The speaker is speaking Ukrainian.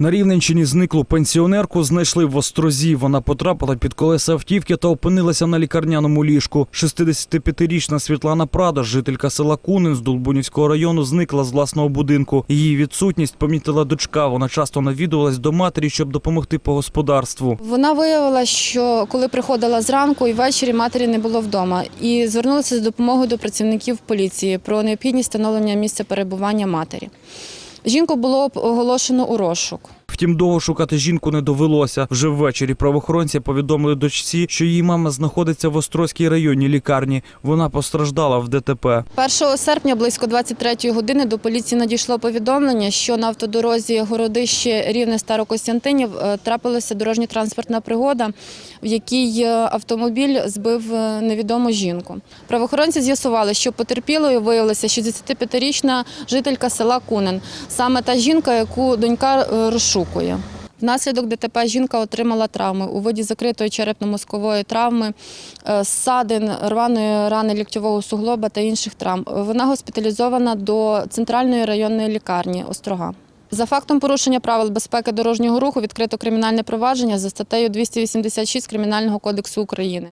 На Рівненщині зниклу пенсіонерку знайшли в Острозі. Вона потрапила під колеса автівки та опинилася на лікарняному ліжку. 65-річна Світлана Прадо, жителька села Кунин з Долбунівського району, зникла з власного будинку. Її відсутність помітила дочка. Вона часто навідувалась до матері, щоб допомогти по господарству. Вона виявила, що коли приходила зранку і ввечері матері не було вдома, і звернулася з допомогою до працівників поліції про необхідність встановлення місця перебування матері. Жінку було оголошено у розшук. Втім, довго шукати жінку не довелося. Вже ввечері правоохоронці повідомили дочці, що її мама знаходиться в Острозькій районній лікарні. Вона постраждала в ДТП. 1 серпня близько 23 години до поліції надійшло повідомлення, що на автодорозі Городище Рівне Старокостянтинів е, трапилася дорожньо-транспортна пригода, в якій е, автомобіль збив е, невідому жінку. Правоохоронці з'ясували, що потерпілою виявилася 65-річна жителька села Кунин, саме та жінка, яку донька е, розшукує. Внаслідок ДТП жінка отримала травми у виді закритої черепно-мозкової травми, е, ссадин, рваної рани ліктьового суглоба та інших травм. Вона госпіталізована до центральної районної лікарні Острога. За фактом порушення правил безпеки дорожнього руху відкрито кримінальне провадження за статтею 286 Кримінального кодексу України.